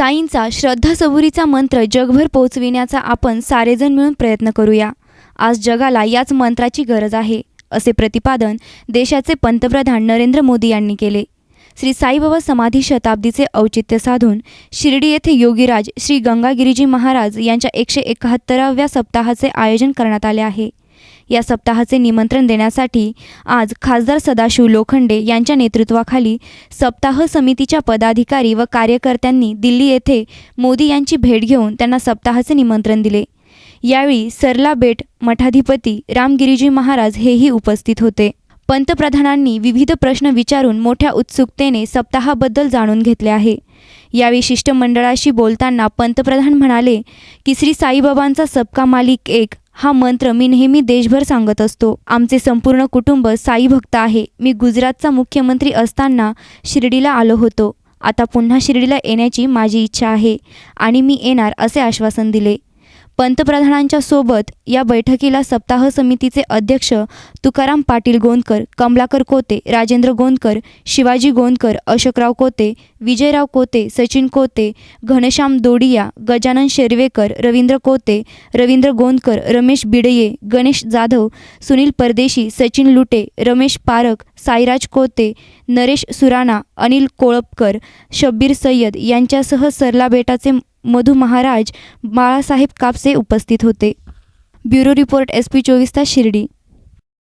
साईंचा श्रद्धा सबुरीचा मंत्र जगभर पोहोचविण्याचा आपण सारेजण मिळून प्रयत्न करूया. आज जगाला याच मंत्राची गरज आहे असे प्रतिपादन देशाचे पंतप्रधान नरेंद्र मोदी यांनी केले. श्री साईबाबा समाधी शताब्दीचे औचित्य साधून शिर्डी येथे योगीराज श्री गंगागिरीजी महाराज यांच्या एकशे एकाहत्तराव्या सप्ताहाचे आयोजन करण्यात आले आहे. या सप्ताहाचे निमंत्रण देण्यासाठी आज खासदार सदाशिव लोखंडे यांच्या नेतृत्वाखाली सप्ताह समितीच्या पदाधिकारी व कार्यकर्त्यांनी दिल्ली येथे मोदी यांची भेट घेऊन त्यांना सप्ताहाचे निमंत्रण दिले. यावेळी सरला बेट मठाधिपती रामगिरीजी महाराज हेही उपस्थित होते. पंतप्रधानांनी विविध प्रश्न विचारून मोठ्या उत्सुकतेने सप्ताहाबद्दल जाणून घेतले आहे. यावेळी शिष्टमंडळाशी बोलताना पंतप्रधान म्हणाले की श्री साईबाबांचा सबका मालिक एक हा मंत्र मी नेहमी देशभर सांगत असतो. आमचे संपूर्ण कुटुंब साई भक्त आहे. मी गुजरातचा मुख्यमंत्री असताना शिर्डीला आलो होतो. आता पुन्हा शिर्डीला येण्याची माझी इच्छा आहे आणि मी येणार असे आश्वासन दिले. पंतप्रधानांच्या सोबत या बैठकीला सप्ताह समितीचे अध्यक्ष तुकाराम पाटील गोंदकर कमलाकर कोते राजेंद्र गोंदकर शिवाजी गोंदकर अशोकराव कोते विजयराव कोते सचिन कोते घनश्याम दोडिया गजानन शेरवेकर रवींद्र कोते रवींद्र गोंदकर रमेश बिडये गणेश जाधव सुनील परदेशी सचिन लुटे रमेश पारख साईराज कोते नरेश सुराणा अनिल कोळपकर शब्बीर सय्यद यांच्यासह सरला बेटाचे मधु महाराज बाळासाहेब कापसे उपस्थित होते. ब्युरो रिपोर्ट एस पी चोवीस तास शिर्डी.